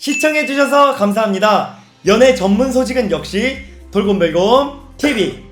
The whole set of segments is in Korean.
시청해주셔서 감사합니다. 연애 전문 소식은 역시 돌곰별곰 TV.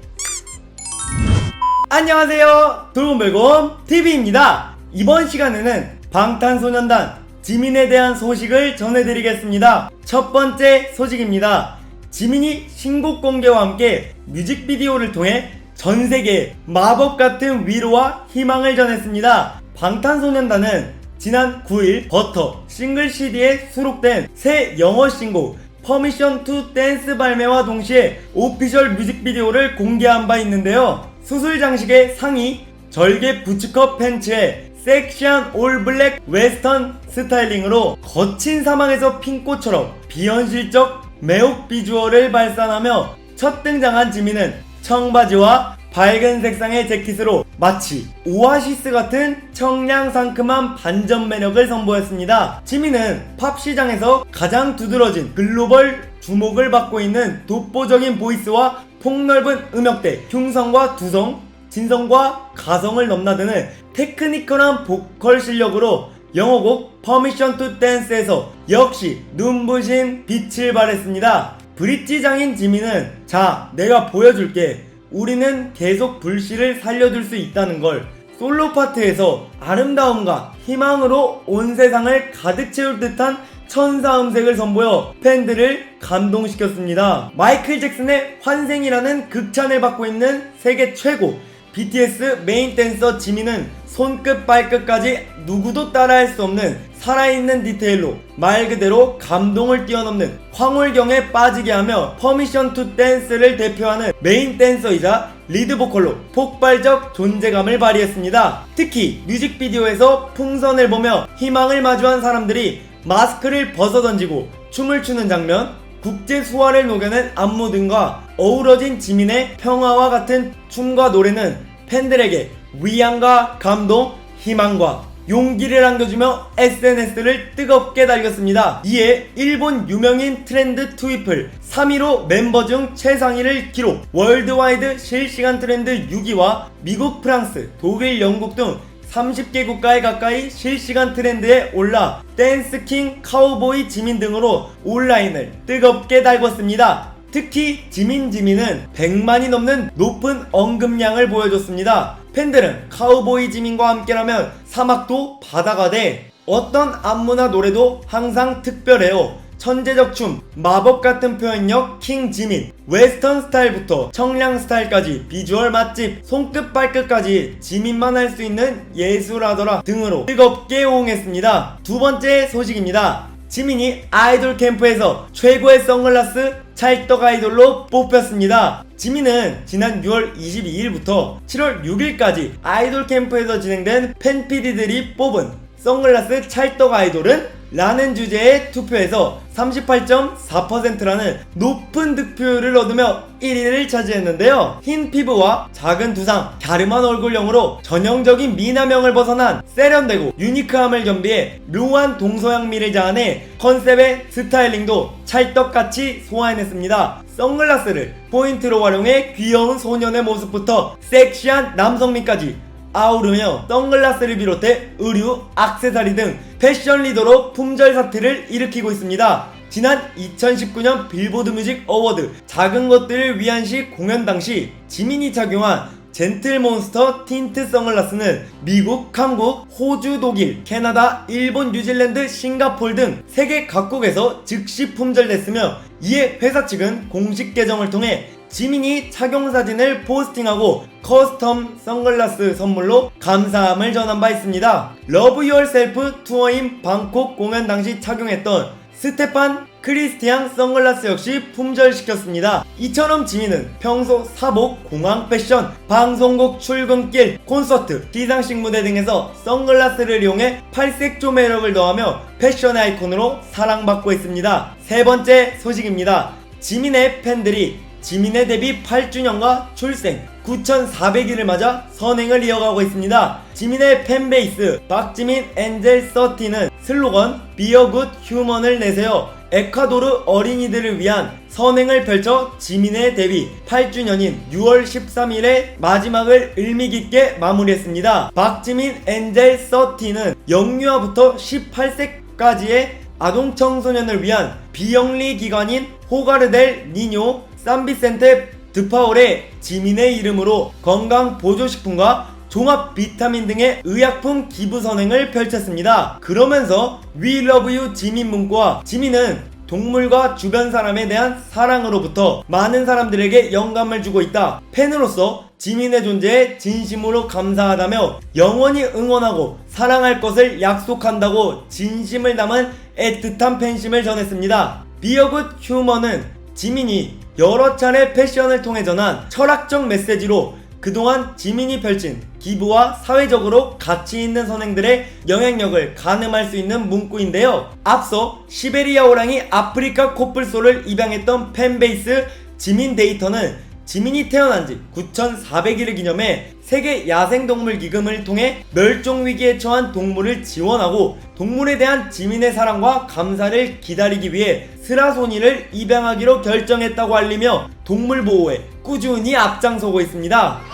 안녕하세요. 돌곰별곰 TV입니다. 이번 시간에는 방탄소년단 지민에 대한 소식을 전해드리겠습니다. 첫 번째 소식입니다. 지민이 신곡 공개와 함께 뮤직비디오를 통해 전 세계에 마법 같은 위로와 희망을 전했습니다. 방탄소년단은 지난 9일 버터 싱글 CD에 수록된 새 영어 신곡 퍼미션 투 댄스 발매와 동시에 오피셜 뮤직비디오를 공개한 바 있는데요. 수술 장식의 상의, 절개 부츠컷 팬츠에 섹시한 올블랙 웨스턴 스타일링으로 거친 사막에서 핀 꽃처럼 비현실적 매혹 비주얼을 발산하며 첫 등장한 지민은 청바지와 밝은 색상의 재킷으로 마치 오아시스 같은 청량 상큼한 반전 매력을 선보였습니다. 지민은 팝 시장에서 가장 두드러진 글로벌 주목을 받고 있는 독보적인 보이스와 폭넓은 음역대, 흉성과 두성, 진성과 가성을 넘나드는 테크니컬한 보컬 실력으로 영어곡 퍼미션 투 댄스에서 역시 눈부신 빛을 발했습니다. 브릿지 장인 지민은 자 내가 보여줄게 우리는 계속 불씨를 살려줄 수 있다는 걸 솔로 파트에서 아름다움과 희망으로 온 세상을 가득 채울 듯한 천사 음색을 선보여 팬들을 감동시켰습니다. 마이클 잭슨의 환생이라는 극찬을 받고 있는 세계 최고 BTS 메인 댄서 지민은 손끝 발끝까지 누구도 따라할 수 없는 살아있는 디테일로 말 그대로 감동을 뛰어넘는 황홀경에 빠지게 하며 퍼미션 투 댄스를 대표하는 메인 댄서이자 리드 보컬로 폭발적 존재감을 발휘했습니다. 특히 뮤직비디오에서 풍선을 보며 희망을 마주한 사람들이 마스크를 벗어 던지고 춤을 추는 장면, 국제 수화를 녹여낸 안무 등과 어우러진 지민의 평화와 같은 춤과 노래는 팬들에게 위안과 감동, 희망과 용기를 안겨주며 SNS를 뜨겁게 달겼습니다. 이에 일본 유명인 트렌드 트위플 3위로 멤버 중 최상위를 기록 월드와이드 실시간 트렌드 6위와 미국, 프랑스, 독일, 영국 등 30개 국가에 가까이 실시간 트렌드에 올라 댄스킹, 카우보이 지민 등으로 온라인을 뜨겁게 달궜습니다. 특히 지민 지민은 100만이 넘는 높은 언급량을 보여줬습니다. 팬들은 카우보이 지민과 함께라면 사막도 바다가 돼 어떤 안무나 노래도 항상 특별해요. 천재적 춤, 마법 같은 표현력 킹 지민, 웨스턴 스타일부터 청량 스타일까지 비주얼 맛집, 손끝 발끝까지 지민만 할 수 있는 예술하더라 등으로 뜨겁게 호응했습니다. 두 번째 소식입니다. 지민이 아이돌 캠프에서 최고의 선글라스 찰떡 아이돌로 뽑혔습니다. 지민은 지난 6월 22일부터 7월 6일까지 아이돌 캠프에서 진행된 팬 PD들이 뽑은 선글라스 찰떡 아이돌은 라는 주제의 투표에서 38.4%라는 높은 득표율을 얻으며 1위를 차지했는데요. 흰 피부와 작은 두상, 갸름한 얼굴형으로 전형적인 미남형을 벗어난 세련되고 유니크함을 겸비해 묘한 동서양미를 자아내 컨셉의 스타일링도 찰떡같이 소화해냈습니다. 선글라스를 포인트로 활용해 귀여운 소년의 모습부터 섹시한 남성미까지 아우르며 선글라스를 비롯해 의류, 악세사리 등 패션 리더로 품절 사태를 일으키고 있습니다. 지난 2019년 빌보드 뮤직 어워드 작은 것들을 위한 시 공연 당시 지민이 착용한 젠틀몬스터 틴트 선글라스는 미국, 한국, 호주, 독일, 캐나다, 일본, 뉴질랜드, 싱가폴 등 세계 각국에서 즉시 품절됐으며 이에 회사 측은 공식 계정을 통해 지민이 착용 사진을 포스팅하고 커스텀 선글라스 선물로 감사함을 전한 바 있습니다. 러브 유얼셀프 투어인 방콕 공연 당시 착용했던 스테판 크리스티앙 선글라스 역시 품절시켰습니다. 이처럼 지민은 평소 사복, 공항 패션, 방송국 출근길, 콘서트, 시상식 무대 등에서 선글라스를 이용해 팔색조 매력을 더하며 패션의 아이콘으로 사랑받고 있습니다. 세 번째 소식입니다. 지민의 팬들이 지민의 데뷔 8주년과 출생 9,400일을 맞아 선행을 이어가고 있습니다. 지민의 팬베이스 박지민 엔젤 서티는 슬로건 비어굿 휴먼을 내세요. 에콰도르 어린이들을 위한 선행을 펼쳐 지민의 데뷔 8주년인 6월 13일에 마지막을 의미 깊게 마무리했습니다. 박지민 엔젤 서티는 영유아부터 18세까지의 아동 청소년을 위한 비영리 기관인 호가르델 니뇨 산비센테 드파올의 지민의 이름으로 건강 보조식품과 종합 비타민 등의 의약품 기부 선행을 펼쳤습니다. 그러면서 We Love You 지민 문구와 지민은 동물과 주변 사람에 대한 사랑으로부터 많은 사람들에게 영감을 주고 있다. 팬으로서 지민의 존재에 진심으로 감사하다며 영원히 응원하고 사랑할 것을 약속한다고 진심을 담은 애틋한 팬심을 전했습니다. 비어굿 휴머는 지민이 여러 차례 패션을 통해 전한 철학적 메시지로 그동안 지민이 펼친 기부와 사회적으로 가치 있는 선행들의 영향력을 가늠할 수 있는 문구인데요. 앞서 시베리아 호랑이 아프리카 코뿔소를 입양했던 팬베이스 지민 데이터는 지민이 태어난 지 9,400일을 기념해 세계 야생동물 기금을 통해 멸종 위기에 처한 동물을 지원하고 동물에 대한 지민의 사랑과 감사를 기다리기 위해 스라소니를 입양하기로 결정했다고 알리며 동물 보호에 꾸준히 앞장서고 있습니다.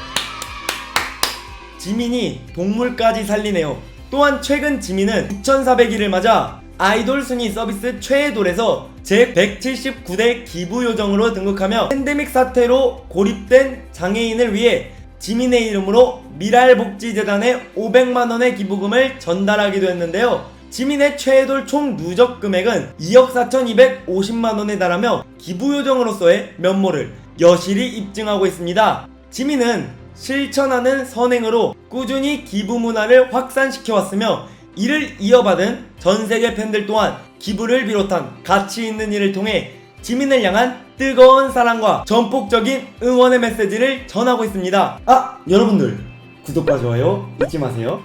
지민이 동물까지 살리네요. 또한 최근 지민은 6,400일을 맞아 아이돌 순위 서비스 최애돌에서 제179대 기부 요정으로 등극하며 팬데믹 사태로 고립된 장애인을 위해 지민의 이름으로 미랄복지재단에 500만원의 기부금을 전달하기도 했는데요. 지민의 최애돌 총 누적 금액은 2억 4,250만원에 달하며 기부 요정으로서의 면모를 여실히 입증하고 있습니다. 지민은 실천하는 선행으로 꾸준히 기부 문화를 확산시켜 왔으며 이를 이어받은 전 세계 팬들 또한 기부를 비롯한 가치 있는 일을 통해 지민을 향한 뜨거운 사랑과 전폭적인 응원의 메시지를 전하고 있습니다. 아, 여러분들 구독과 좋아요 잊지 마세요.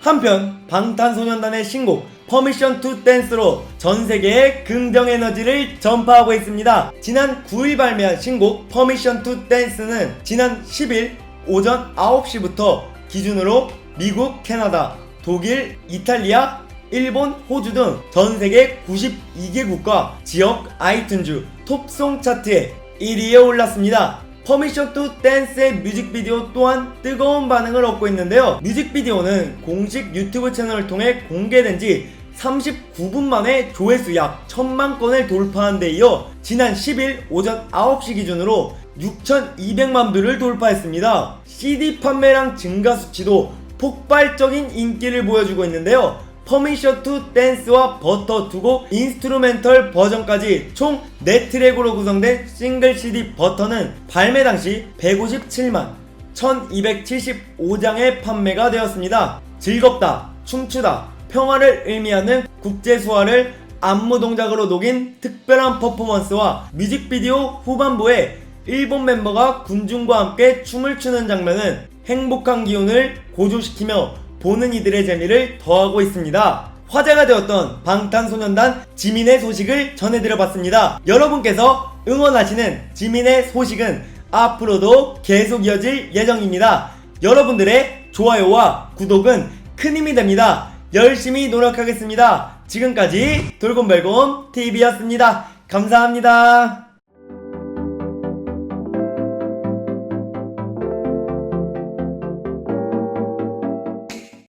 한편 방탄소년단의 신곡 퍼미션 투 댄스로 전 세계에 긍정 에너지를 전파하고 있습니다. 지난 9일 발매한 신곡 퍼미션 투 댄스는 지난 10일 오전 9시부터 기준으로 미국, 캐나다, 독일, 이탈리아, 일본, 호주 등 전 세계 92개국과 지역 아이튠즈 톱송 차트에 1위에 올랐습니다. 퍼미션 투 댄스의 뮤직비디오 또한 뜨거운 반응을 얻고 있는데요. 뮤직비디오는 공식 유튜브 채널을 통해 공개된 지 39분 만에 조회수 약 1000만 건을 돌파한 데 이어 지난 10일 오전 9시 기준으로 6,200만 뷰를 돌파했습니다. CD 판매량 증가 수치도 폭발적인 인기를 보여주고 있는데요. 퍼미션 투 댄스와 버터 두곡 인스트루멘털 버전까지 총 4트랙으로 구성된 싱글 CD 버터는 발매 당시 157만 1275장의 판매가 되었습니다. 즐겁다, 춤추다, 평화를 의미하는 국제 수화를 안무 동작으로 녹인 특별한 퍼포먼스와 뮤직비디오 후반부에 일본 멤버가 군중과 함께 춤을 추는 장면은 행복한 기운을 고조시키며 보는 이들의 재미를 더하고 있습니다. 화제가 되었던 방탄소년단 지민의 소식을 전해드려봤습니다. 여러분께서 응원하시는 지민의 소식은 앞으로도 계속 이어질 예정입니다. 여러분들의 좋아요와 구독은 큰 힘이 됩니다. 열심히 노력하겠습니다. 지금까지 돌곰별곰 TV였습니다. 감사합니다.